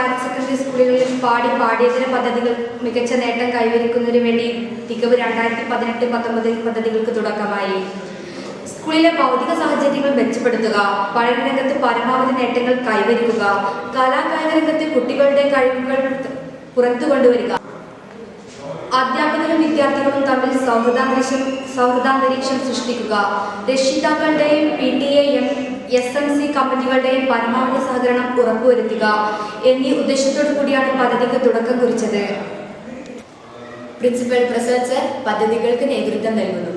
Higher secondary സ്കൂളുകളിൽ പാടി പാഠ്യേതര പദ്ധതികൾ മികച്ച നേട്ടം കൈവരിക്കുന്നതിന് വേണ്ടി തികവ് രണ്ടായിരത്തി പതിനെട്ട് പത്തൊമ്പത് പദ്ധതികൾക്ക് തുടക്കമായി. സ്കൂളിലെ ഭൗതിക സാഹചര്യങ്ങൾ മെച്ചപ്പെടുത്തുക പഠനരംഗത്ത് പരമാവധി നേട്ടങ്ങൾ കൈവരിക്കുക കലാകായിക രംഗത്ത് കുട്ടികളുടെ കഴിവുകൾ പുറത്തു കൊണ്ടുവരിക. അധ്യാപകരും വിദ്യാർത്ഥികളും തമ്മിൽ സൗഹൃദാന്തരീക്ഷം സൗഹൃദാന്തരീക്ഷം സൃഷ്ടിക്കുക. രക്ഷിതാക്കളുടെയും P T M S M C കമ്പനികളുടെ പരമാവധി സഹകരണം ഉറപ്പുവരുത്തുക എന്നീ ഉദ്ദേശത്തോടു കൂടിയാണ് പദ്ധതിക്ക് തുടക്കം കുറിച്ചത്. പ്രിൻസിപ്പൽ പ്രസാദ് സർ പദ്ധതികൾക്ക് നേതൃത്വം നൽകുന്നു.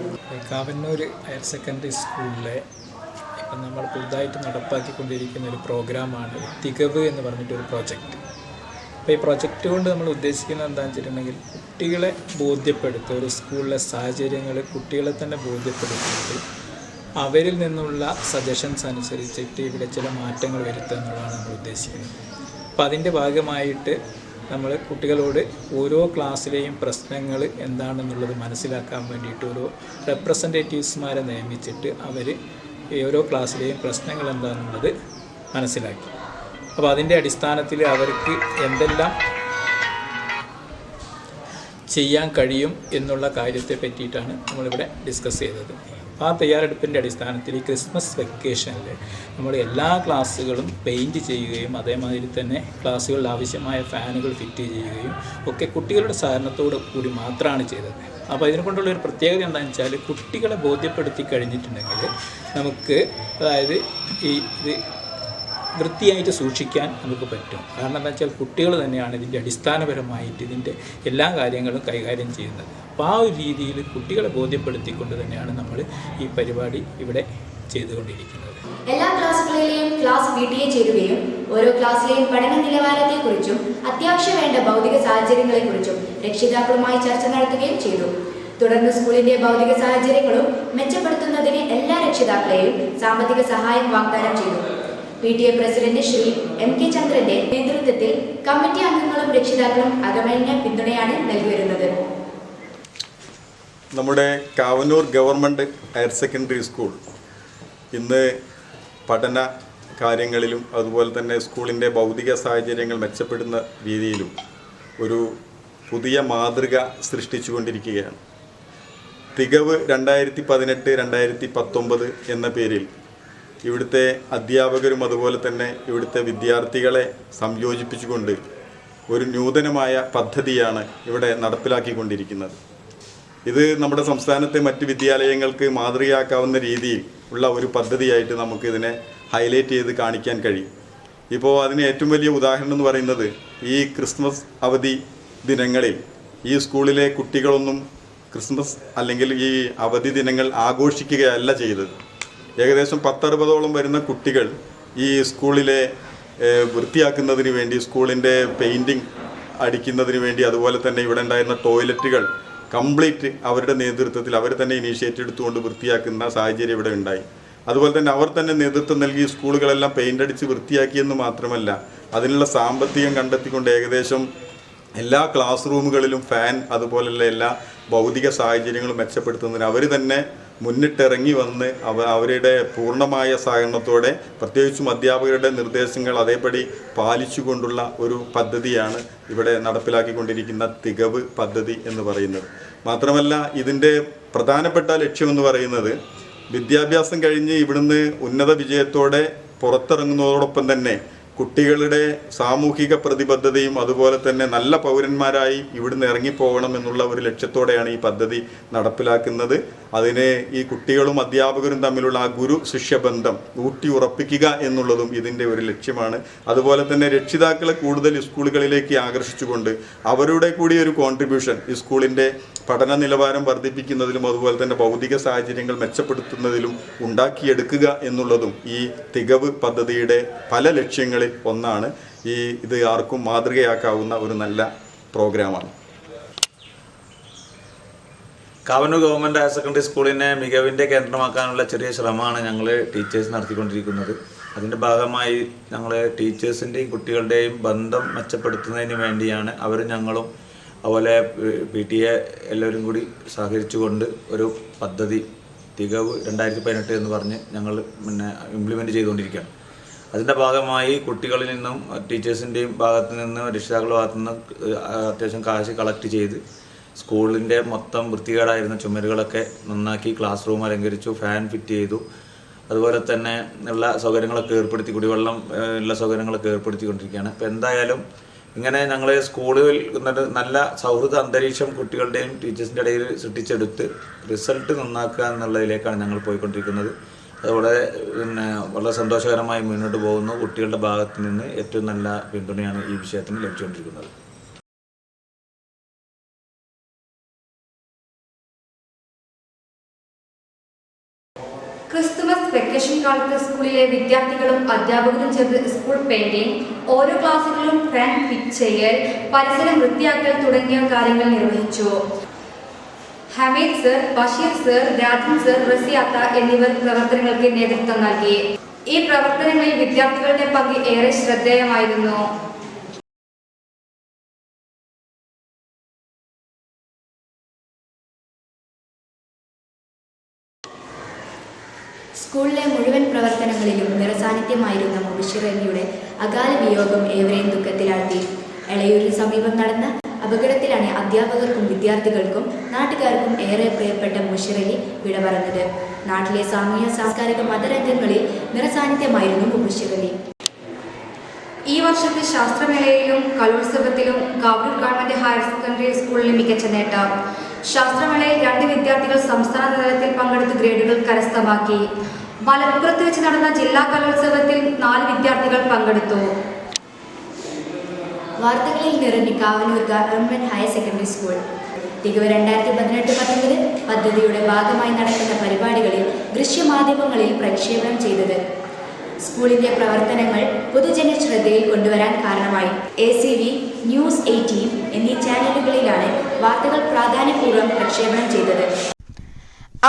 കാവന്നൂർ ഹയർ സെക്കൻഡറി സ്കൂളിലെ ഇപ്പം നമ്മൾ പുതുതായിട്ട് നടപ്പാക്കിക്കൊണ്ടിരിക്കുന്ന ഒരു പ്രോഗ്രാമാണ് തികവ് എന്ന് പറഞ്ഞിട്ടൊരു പ്രോജക്റ്റ്. അപ്പോൾ ഈ പ്രൊജക്റ്റ് കൊണ്ട് നമ്മൾ ഉദ്ദേശിക്കുന്നത് എന്താണെന്ന് വെച്ചിട്ടുണ്ടെങ്കിൽ കുട്ടികളെ ബോധ്യപ്പെടുത്തുക ഒരു സ്കൂളിലെ സാഹചര്യങ്ങൾ കുട്ടികളെ തന്നെ ബോധ്യപ്പെടുത്തിയിട്ട് അവരിൽ നിന്നുള്ള സജഷൻസ് അനുസരിച്ചിട്ട് ഇവിടെ ചില മാറ്റങ്ങൾ വരുത്തുക എന്നുള്ളതാണ് നമ്മൾ ഉദ്ദേശിക്കുന്നത്. അപ്പോൾ അതിന്റെ ഭാഗമായിട്ട് നമ്മൾ കുട്ടികളോട് ഓരോ ക്ലാസ്സിലെയും പ്രശ്നങ്ങൾ എന്താണെന്നുള്ളത് മനസ്സിലാക്കാൻ വേണ്ടിയിട്ട് ഓരോ റെപ്രസെന്റേറ്റീവ്സ്മാരെ നിയമിച്ചിട്ട് അവർ ഓരോ ക്ലാസ്സിലെയും പ്രശ്നങ്ങൾ എന്താണെന്നുള്ളത് മനസ്സിലാക്കി. അപ്പോൾ അതിന്റെ അടിസ്ഥാനത്തിൽ അവർക്ക് എന്തെല്ലാം ചെയ്യാൻ കഴിയും എന്നുള്ള കാര്യത്തെ പറ്റിയിട്ടാണ് നമ്മളിവിടെ ഡിസ്കസ് ചെയ്തത്. ആ തയ്യാറെടുപ്പിന്റെ അടിസ്ഥാനത്തിൽ ഈ ക്രിസ്മസ് വെക്കേഷനിൽ നമ്മൾ എല്ലാ ക്ലാസ്സുകളും പെയിന്റ് ചെയ്യുകയും അതേമാതിരി തന്നെ ക്ലാസ്സുകളിൽ ആവശ്യമായ ഫാനുകൾ ഫിറ്റ് ചെയ്യുകയും ഒക്കെ കുട്ടികളുടെ സഹകരണത്തോട് കൂടി മാത്രമാണ് ചെയ്തത്. അപ്പോൾ ഇതിനെ കൊണ്ടുള്ള ഒരു പ്രത്യേകത എന്താണെന്ന് വെച്ചാൽ കുട്ടികളെ ബോധ്യപ്പെടുത്തി കഴിഞ്ഞിട്ടുണ്ടെങ്കിൽ നമുക്ക് അതായത് ഈ ഇത് വൃത്തിയായിട്ട് സൂക്ഷിക്കാൻ നമുക്ക് പറ്റും. കാരണം എന്താ വെച്ചാൽ കുട്ടികൾ തന്നെയാണ് ഇതിന്റെ അടിസ്ഥാനപരമായിട്ട് ഇതിന്റെ എല്ലാ കാര്യങ്ങളും കൈകാര്യം ചെയ്യുന്നത്. അപ്പോൾ ആ ഒരു രീതിയിൽ കുട്ടികളെ ബോധ്യപ്പെടുത്തിക്കൊണ്ട് തന്നെയാണ് നമ്മൾ ഈ പരിപാടി ഇവിടെ ചെയ്തുകൊണ്ടിരിക്കുന്നത്. എല്ലാ ക്ലാസ്സുകളിലെയും ക്ലാസ് വീട്ടിലെ ചേരുകയും ഓരോ ക്ലാസ്സിലെയും പഠന നിലവാരത്തെക്കുറിച്ചും അത്യാവശ്യം വേണ്ട ഭൗതിക സാഹചര്യങ്ങളെക്കുറിച്ചും രക്ഷിതാക്കളുമായി ചർച്ച നടത്തുകയും ചെയ്തു. തുടർന്ന് സ്കൂളിന്റെ ഭൗതിക സാഹചര്യങ്ങളും മെച്ചപ്പെടുത്തുന്നതിന് എല്ലാ രക്ഷിതാക്കളെയും സാമ്പത്തിക സഹായം വാഗ്ദാനം ചെയ്തു. P T A president Shri M K ചന്ദ്രന്റെ നേതൃത്വത്തിൽ കമ്മിറ്റി അംഗങ്ങളും രക്ഷിതാക്കളും അകമഴിഞ്ഞ പിന്തുണയാണ് നൽകിവരുന്നത്. നമ്മുടെ Kavanur government higher secondary school ഇന്ന് പഠന കാര്യങ്ങളിലും അതുപോലെ തന്നെ സ്കൂളിന്റെ ഭൗതിക സാഹചര്യങ്ങൾ മെച്ചപ്പെടുന്ന രീതിയിലും ഒരു പുതിയ മാതൃക സൃഷ്ടിച്ചുകൊണ്ടിരിക്കുകയാണ്. തികവ് രണ്ടായിരത്തി പതിനെട്ട് രണ്ടായിരത്തി പത്തൊമ്പത് എന്ന പേരിൽ ഇവിടുത്തെ അധ്യാപകരും അതുപോലെ തന്നെ ഇവിടുത്തെ വിദ്യാർത്ഥികളെ സംയോജിപ്പിച്ചുകൊണ്ട് ഒരു നൂതനമായ പദ്ധതിയാണ് ഇവിടെ നടപ്പിലാക്കിക്കൊണ്ടിരിക്കുന്നത്. ഇത് നമ്മുടെ സംസ്ഥാനത്തെ മറ്റ് വിദ്യാലയങ്ങൾക്ക് മാതൃകയാക്കാവുന്ന രീതിയിൽ ഉള്ള ഒരു പദ്ധതിയായിട്ട് നമുക്ക് ഇതിനെ ഹൈലൈറ്റ് ചെയ്ത് കാണിക്കാൻ കഴിയും. ഇപ്പോൾ അതിന് ഏറ്റവും വലിയ ഉദാഹരണം എന്ന് പറയുന്നത് ഈ ക്രിസ്മസ് അവധി ദിനങ്ങളിൽ ഈ സ്കൂളിലെ കുട്ടികളൊന്നും ക്രിസ്മസ് അല്ലെങ്കിൽ ഈ അവധി ദിനങ്ങൾ ആഘോഷിക്കുകയല്ല ചെയ്തത്. ഏകദേശം പത്തറുപതോളം വരുന്ന കുട്ടികൾ ഈ സ്കൂളിലെ വൃത്തിയാക്കുന്നതിന് വേണ്ടി സ്കൂളിന്റെ പെയിന്റിങ് അടിക്കുന്നതിന് വേണ്ടി അതുപോലെ തന്നെ ഇവിടെ ഉണ്ടായിരുന്ന ടോയ്ലറ്റുകൾ കംപ്ലീറ്റ് അവരുടെ നേതൃത്വത്തിൽ അവർ തന്നെ ഇനീഷ്യേറ്റീവ് എടുത്തുകൊണ്ട് വൃത്തിയാക്കുന്ന സാഹചര്യം ഇവിടെ ഉണ്ടായി. അതുപോലെ തന്നെ അവർ തന്നെ നേതൃത്വം നൽകി സ്കൂളുകളെല്ലാം പെയിന്റ് അടിച്ച് വൃത്തിയാക്കിയെന്ന് മാത്രമല്ല അതിനുള്ള സാമ്പത്തികം കണ്ടെത്തിക്കൊണ്ട് ഏകദേശം എല്ലാ ക്ലാസ് റൂമുകളിലും ഫാൻ അതുപോലെയുള്ള എല്ലാ ഭൗതിക സാഹചര്യങ്ങളും മെച്ചപ്പെടുത്തുന്നതിന് അവർ തന്നെ മുന്നിട്ടിറങ്ങി വന്ന് അവ അവരുടെ പൂർണമായ സഹകരണത്തോടെ പ്രത്യേകിച്ചും അധ്യാപകരുടെ നിർദ്ദേശങ്ങൾ അതേപടി പാലിച്ചുകൊണ്ടുള്ള ഒരു പദ്ധതിയാണ് ഇവിടെ നടപ്പിലാക്കിക്കൊണ്ടിരിക്കുന്ന തികവ് പദ്ധതി എന്ന് പറയുന്നത്. മാത്രമല്ല ഇതിന്റെ പ്രധാനപ്പെട്ട ലക്ഷ്യമെന്ന് പറയുന്നത് വിദ്യാഭ്യാസം കഴിഞ്ഞ് ഇവിടുന്ന് ഉന്നത വിജയത്തോടെ പുറത്തിറങ്ങുന്നതോടൊപ്പം തന്നെ കുട്ടികളുടെ സാമൂഹിക പ്രതിബദ്ധതയും അതുപോലെ തന്നെ നല്ല പൗരന്മാരായി ഇവിടുന്ന് ഇറങ്ങിപ്പോകണം എന്നുള്ള ഒരു ലക്ഷ്യത്തോടെയാണ് ഈ പദ്ധതി നടപ്പിലാക്കുന്നത്. അതിന് ഈ കുട്ടികളും അധ്യാപകരും തമ്മിലുള്ള ആ ഗുരു ശിഷ്യബന്ധം ഊട്ടി ഉറപ്പിക്കുക എന്നുള്ളതും ഇതിന്റെ ഒരു ലക്ഷ്യമാണ്. അതുപോലെ തന്നെ രക്ഷിതാക്കളെ കൂടുതൽ സ്കൂളുകളിലേക്ക് ആകർഷിച്ചുകൊണ്ട് അവരുടെ കൂടി ഒരു കോൺട്രിബ്യൂഷൻ ഈ സ്കൂളിന്റെ പഠന നിലവാരം വർദ്ധിപ്പിക്കുന്നതിലും അതുപോലെ തന്നെ ഭൗതിക സാഹചര്യങ്ങൾ മെച്ചപ്പെടുത്തുന്നതിലും ഉണ്ടാക്കിയെടുക്കുക എന്നുള്ളതും ഈ തികവ് പദ്ധതിയുടെ പല ലക്ഷ്യങ്ങളിൽ ഒന്നാണ്. ഈ ഇത് ആർക്കും മാതൃകയാക്കാവുന്ന ഒരു നല്ല പ്രോഗ്രാമാണ്. കാവന്നൂർ ഗവൺമെന്റ് ഹയർ സെക്കൻഡറി സ്കൂളിനെ മികവിന്റെ കേന്ദ്രമാക്കാനുള്ള ചെറിയ ശ്രമമാണ് ഞങ്ങൾ ടീച്ചേഴ്സ് നടത്തിക്കൊണ്ടിരിക്കുന്നത്. അതിന്റെ ഭാഗമായി ഞങ്ങൾ ടീച്ചേഴ്സിന്റെയും കുട്ടികളുടെയും ബന്ധം മെച്ചപ്പെടുത്തുന്നതിന് വേണ്ടിയാണ് അവർ ഞങ്ങളും അതുപോലെ പി ടി എ എല്ലാവരും കൂടി സഹകരിച്ചുകൊണ്ട് ഒരു പദ്ധതി തികവ് രണ്ടായിരത്തി പതിനെട്ട് എന്ന് പറഞ്ഞ് ഞങ്ങൾ പിന്നെ ഇംപ്ലിമെന്റ് ചെയ്തുകൊണ്ടിരിക്കുകയാണ്. അതിന്റെ ഭാഗമായി കുട്ടികളിൽ നിന്നും ടീച്ചേഴ്സിന്റെയും ഭാഗത്തു നിന്ന് രക്ഷിതാക്കളുടെ ഭാഗത്തു നിന്ന് അത്യാവശ്യം കാശ് കളക്ട് ചെയ്ത് സ്കൂളിന്റെ മൊത്തം വൃത്തികേടായിരുന്ന ചുമരുകളൊക്കെ നന്നാക്കി ക്ലാസ് റൂം അലങ്കരിച്ചു ഫാൻ ഫിറ്റ് ചെയ്തു. അതുപോലെ തന്നെ ഉള്ള സൗകര്യങ്ങളൊക്കെ ഏർപ്പെടുത്തി കുടിവെള്ളം ഉള്ള സൗകര്യങ്ങളൊക്കെ ഏർപ്പെടുത്തിക്കൊണ്ടിരിക്കുകയാണ്. അപ്പോൾ എന്തായാലും ഇങ്ങനെ ഞങ്ങൾ സ്കൂളിൽ നല്ല സൗഹൃദ അന്തരീക്ഷം കുട്ടികളുടെയും ടീച്ചേഴ്സിന്റെ ഇടയിൽ സൃഷ്ടിച്ചെടുത്ത് റിസൾട്ട് നന്നാക്കുക എന്നുള്ളതിലേക്കാണ് ഞങ്ങൾ പോയിക്കൊണ്ടിരിക്കുന്നത്. വളരെ പിന്നെ വളരെ സന്തോഷകരമായി മുന്നോട്ട് പോകുന്നു കുട്ടികളുടെ ഭാഗത്ത് നിന്ന് ഏറ്റവും നല്ല പിന്തുണയാണ് ഈ വിഷയത്തിന് ലഭിച്ചുകൊണ്ടിരിക്കുന്നത്. ക്രിസ്തുമസ് വെക്കേഷൻ കാലത്ത് സ്കൂളിലെ വിദ്യാർത്ഥികളും അധ്യാപകരും ചേർന്ന് സ്കൂൾ പെയിന്റിംഗ് ഓരോ ക്ലാസ്സുകളിലും ഫാൻ ഫിറ്റ് ചെയ്യൽ പരിസരം വൃത്തിയാക്കൽ തുടങ്ങിയ കാര്യങ്ങൾ നിർവഹിച്ചു. Hameed sir Basheer sir Rajan sir റസിയാത്ത എന്നിവർ പ്രവർത്തനങ്ങൾക്ക് നേതൃത്വം നൽകി. ഈ പ്രവർത്തനങ്ങളിൽ വിദ്യാർത്ഥികളുടെ പങ്ക് ഏറെ ശ്രദ്ധേയമായിരുന്നു. സ്കൂളിലെ മുഴുവൻ പ്രവർത്തനങ്ങളിലും നിറസാന്നിധ്യമായിരുന്ന മുബഷിർ അകാല വിയോഗം ഏവരെയും ദുഃഖത്തിലാഴ്ത്തി. എളയൂരിന് സമീപം നടന്ന അപകടത്തിലാണ് അധ്യാപകർക്കും വിദ്യാർത്ഥികൾക്കും നാട്ടുകാർക്കും ഏറെ പ്രിയപ്പെട്ട മുഷിറലി വിട പറഞ്ഞത്. നാട്ടിലെ സാമൂഹ്യ സാംസ്കാരിക മതരംഗങ്ങളിൽ നിറസാന്നിധ്യമായിരുന്നു മുഷിറലി. ഈ വർഷത്തെ ശാസ്ത്രമേളയിലും കലോത്സവത്തിലും കാവൂർ ഗവൺമെന്റ് ഹയർ സെക്കൻഡറി സ്കൂളിന് മികച്ച നേട്ടം. ശാസ്ത്രമേളയിൽ രണ്ട് വിദ്യാർത്ഥികൾ സംസ്ഥാന തലത്തിൽ പങ്കെടുത്ത് ഗ്രേഡുകൾ കരസ്ഥമാക്കി. മലപ്പുറത്ത് വെച്ച് നടന്ന ജില്ലാ കലോത്സവത്തിൽ നാല് വിദ്യാർത്ഥികൾ പങ്കെടുത്തു. വാർത്തകളിൽ നിറഞ്ഞ് Kavanur government higher secondary school. തികവ് രണ്ടായിരത്തി പതിനെട്ട് പത്തൊമ്പത് പദ്ധതിയുടെ ഭാഗമായി നടക്കുന്ന പരിപാടികളിൽ ദൃശ്യമാധ്യമങ്ങളിൽ പ്രക്ഷേപണം ചെയ്തത്. സ്കൂളിന്റെ പ്രവർത്തനങ്ങൾ പൊതുജന ശ്രദ്ധയിൽ കൊണ്ടുവരാൻ കാരണമായി. A C V news eighteen എന്നീ ചാനലുകളിലാണ് വാർത്തകൾ പ്രാധാന്യപൂർവം പ്രക്ഷേപണം ചെയ്തത്.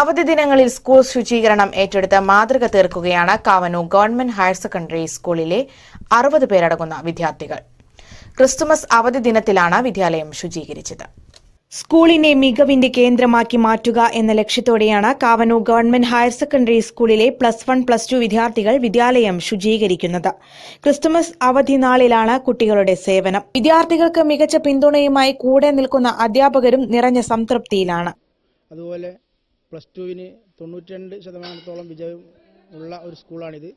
അവധി ദിനങ്ങളിൽ സ്കൂൾ ശുചീകരണം ഏറ്റെടുത്ത് മാതൃക തീർക്കുകയാണ് കാവനൂർ ഗവൺമെന്റ് ഹയർ സെക്കൻഡറി സ്കൂളിലെ അറുപത് പേരടങ്ങുന്ന വിദ്യാർത്ഥികൾ. ക്രിസ്തുമസ് അവധി ദിനത്തിലാണ് വിദ്യാലയം ശുചീകരിച്ചത്. സ്കൂളിനെ മികവിന്റെ കേന്ദ്രമാക്കി മാറ്റുക എന്ന ലക്ഷ്യത്തോടെയാണ് കാവനൂർ ഗവൺമെന്റ് ഹയർ സെക്കൻഡറി സ്കൂളിലെ പ്ലസ് വൺ പ്ലസ് ടു വിദ്യാർത്ഥികൾ വിദ്യാലയം ശുചീകരിക്കുന്നത്. ക്രിസ്തുമസ് അവധി നാളിലാണ് കുട്ടികളുടെ സേവനം. വിദ്യാർത്ഥികൾക്ക് മികച്ച പിന്തുണയുമായി കൂടെ നിൽക്കുന്ന അധ്യാപകരും നിറഞ്ഞ സംതൃപ്തിയിലാണ്. അതുപോലെ പ്ലസ് ടുവിന് തൊണ്ണൂറ്റി രണ്ട് ശതമാനത്തോളം വിജയം ഉള്ള ഒരു സ്കൂളാണിത്.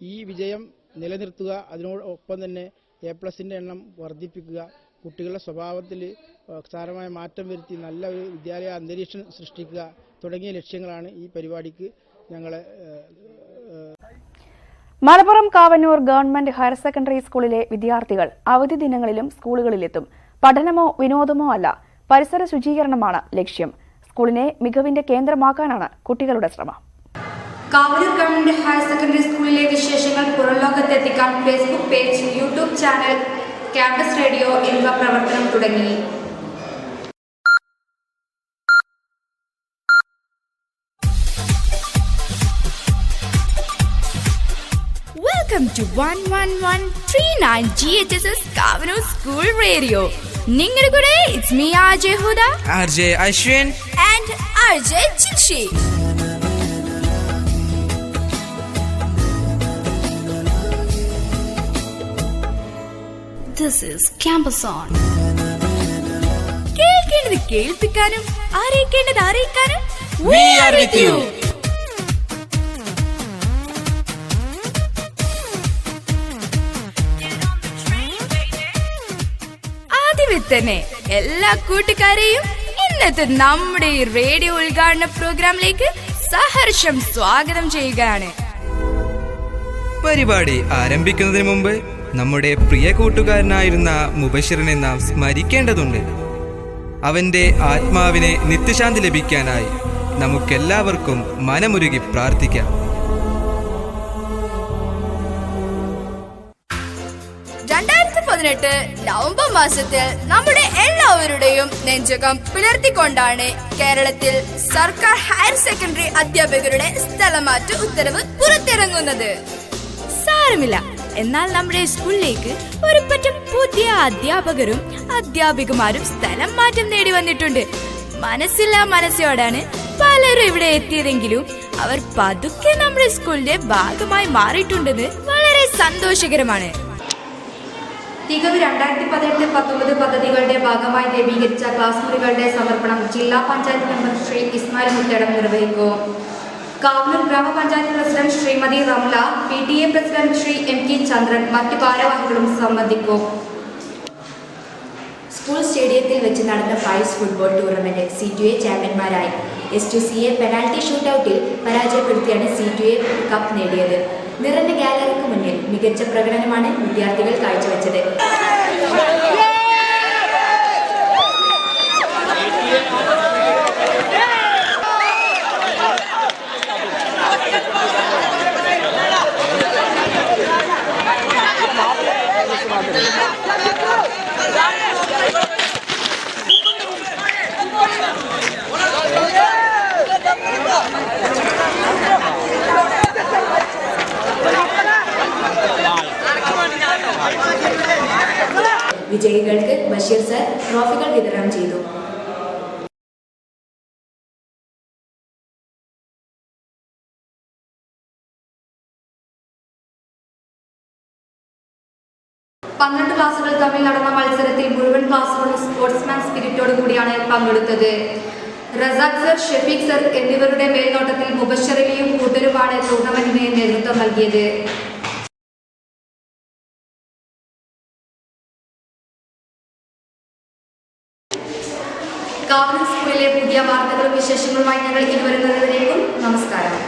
ഈ വിജയം നിലനിർത്തുക അതിനോടൊപ്പം തന്നെ എ പ്ലസിന്റെ എണ്ണം വർദ്ധിപ്പിക്കുക കുട്ടികളുടെ സ്വഭാവത്തിൽ സാരമായ മാറ്റം വരുത്തി നല്ല ഒരു വിദ്യാലയ അന്തരീക്ഷം സൃഷ്ടിക്കുക തുടങ്ങിയ ലക്ഷ്യങ്ങളാണ് ഈ പരിപാടിക്ക് ഞങ്ങളെ Malappuram Kavannur government higher secondary സ്കൂളിലെ വിദ്യാർത്ഥികൾ അവധി ദിനങ്ങളിലും സ്കൂളുകളിലെത്തും. പഠനമോ വിനോദമോ അല്ല പരിസര ശുചീകരണമാണ് ലക്ഷ്യം. സ്കൂളിനെ മികവിന്റെ കേന്ദ്രമാക്കാനാണ് കുട്ടികളുടെ ശ്രമം. കാവൂർ ഗവൺമെന്റ് ഹയർ സെക്കൻഡറി സ്കൂളിലെ വിശേഷങ്ങൾ പുറംലോകത്തെത്തിക്കാൻ Facebook page YouTube channel campus radio എന്നിവ പ്രവർത്തനം തുടങ്ങി. Welcome to 11139 GHSS Kavanu School Radio. നിങ്ങളുടെ കൂടെ it's me R J Huda R J Ashwin and R J Chikshi this is campus on കേൾക്കേണ്ടത് കേൾപ്പിക്കാനും അറിയിക്കേണ്ടത് അറിയിക്കാനും We are with you. ആദ്യമേ തന്നെ എല്ലാ കൂട്ടുകാരെയും ഇന്നത്തെ നമ്മുടെ ഈ റേഡിയോ ഉദ്ഘാടന പ്രോഗ്രാമിലേക്ക് സഹർഷം സ്വാഗതം ചെയ്യുകയാണ്. പരിപാടി ആരംഭിക്കുന്നതിന് മുമ്പ് നമ്മുടെ പ്രിയ കൂട്ടുകാരനായിരുന്ന മുബഷിറിനെ നാം സ്മരിക്കേണ്ടതുണ്ട്. അവന്റെ ആത്മാവിനെ നിത്യശാന്തി ലഭിക്കാനായി നമുക്കെല്ലാവർക്കും മനമുരുകി പ്രാർത്ഥിക്കാം. രണ്ടായിരത്തി പതിനെട്ട് നവംബർ മാസത്തിൽ നമ്മുടെ എല്ലാവരുടെയും നെഞ്ചകം പിളർത്തിക്കൊണ്ടാണ് കേരളത്തിൽ സർക്കാർ ഹയർ സെക്കൻഡറി അധ്യാപകരുടെ സ്ഥലമാറ്റ ഉത്തരവ് പുറത്തിറങ്ങുന്നത്. സാരമില്ല. എന്നാൽ നമ്മുടെ സ്കൂളിലേക്ക് ഒരു പറ്റം പുതിയ അധ്യാപകരും അധ്യാപികമാരും സ്ഥലം മാറ്റം നേടി വന്നിട്ടുണ്ട്. മനസ്സില്ലാ മനസ്സോടാണ് പലരും ഇവിടെ എത്തിയതെങ്കിലും അവർ പതുക്കെ നമ്മുടെ സ്കൂളിന്റെ ഭാഗമായി മാറിയിട്ടുണ്ടെന്ന് വളരെ സന്തോഷകരമാണ്. തികവ് രണ്ടായിരത്തി പതിനെട്ട് പത്തൊമ്പത് പദ്ധതികളുടെ ഭാഗമായി രൂപീകരിച്ച ക്ലാസ് മുറികളുടെ സമർപ്പണം ജില്ലാ പഞ്ചായത്ത് മെമ്പർ ശ്രീ ഇസ്മായിൽ മുത്തടം നിർവഹിക്കും. കാവൂർ ഗ്രാമപഞ്ചായത്ത് president Shrimati Ramla P T A president Shri M K Chandran മറ്റ് ഭാരവാഹികളും സംബന്ധിക്കും. സ്കൂൾ സ്റ്റേഡിയത്തിൽ വെച്ച് നടന്ന fives football tournament C two A ചാമ്പ്യന്മാരായി. S two C A penalty ഷൂട്ടൌട്ടിൽ പരാജയപ്പെടുത്തിയാണ് സി ടു എ കപ്പ് നേടിയത്. നിറഞ്ഞ ഗാലറിക്ക് മുന്നിൽ മികച്ച പ്രകടനമാണ് വിദ്യാർത്ഥികൾ കാഴ്ചവെച്ചത്. വിജയികൾക്ക് ബഷീർ സർ ട്രോഫികൾ വിതരണം ചെയ്തു. പന്ത്രണ്ട് ക്ലാസുകൾ തമ്മിൽ നടന്ന മത്സരത്തിൽ മുഴുവൻ ക്ലാസുകളും സ്പോർട്സ്മാൻ സ്പിരിറ്റോട് കൂടിയാണ് പങ്കെടുത്തത്. റസാഖ് സർ ഷെഫീഖ് സർ എന്നിവരുടെ മേൽനോട്ടത്തിൽ മുബഷറിലെയും കൂട്ടരുമാണ് ടൂർണമെന്റിന് നേതൃത്വം നൽകിയത്. കാവൂർ സ്കൂളിലെ പുതിയ വാർത്തകളും വിശേഷങ്ങളുമായി ഞങ്ങൾ ഇനി വരുന്നതിലേക്കും നമസ്കാരം.